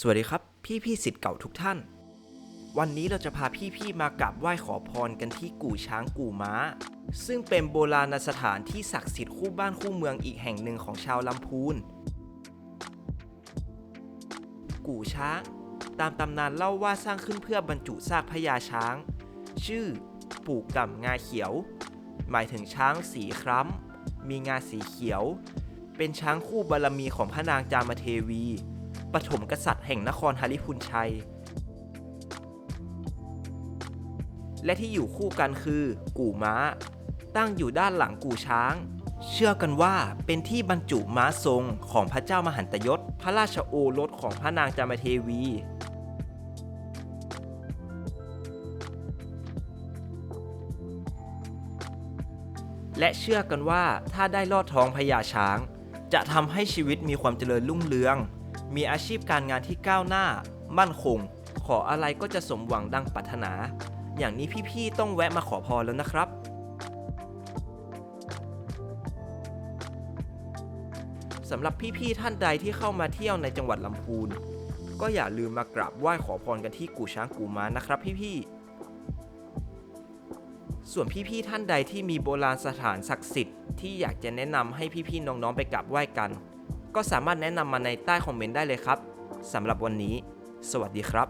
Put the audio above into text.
สวัสดีครับ พี่พี่สิทธิ์เก่าทุกท่าน วันนี้เราจะพาพี่พี่มากราบไหว้ขอพรกันที่กู่ช้างกู่ม้า ซึ่งเป็นโบราณสถานที่ศักดิ์สิทธิ์คู่บ้านคู่เมืองอีกแห่งหนึ่งของชาวลำพูน กู่ช้าง ตามตำนานเล่าว่าสร้างขึ้นเพื่อบรรจุซากพญาช้าง ชื่อ ปู่ก่ำงาเขียว หมายถึงช้างสีคล้ำมีงาสีเขียว เป็นช้างคู่บารมีของพระนางจามเทวี ปฐมกษัตริย์แห่งนครฮาริพุนชัย และที่อยู่คู่กันคือ กู่ม้า ตั้งอยู่ด้านหลังกู่ช้าง เชื่อกันว่าเป็นที่บรรจุม้าทรงของพระเจ้ามหันตยศ พระราชโอรสของพระนางจามเทวีและเชื่อกันว่าถ้าได้ลอดท้องพญาช้าง จะทำให้ชีวิตมีความเจริญรุ่งเรือง มีอาชีพการงานที่ก้าวหน้า มั่นคง ขออะไรก็จะสมหวังดังปรารถนา อย่างนี้พี่ๆต้องแวะมาขอพรแล้วนะครับ สำหรับพี่ๆท่านใดที่เข้ามาเที่ยวในจังหวัดลำพูน ก็อย่าลืมมากราบไหว้ขอพรกันที่กู่ช้างกู่ม้านะครับพี่ๆ ส่วนพี่ๆท่านใดที่มีโบราณสถานศักดิ์สิทธิ์ที่อยากจะแนะนำให้พี่ๆน้องๆไปกราบไหว้กัน ก็สามารถแนะนำมาในใต้คอมเมนต์ได้เลยครับสำหรับวันนี้ สวัสดีครับ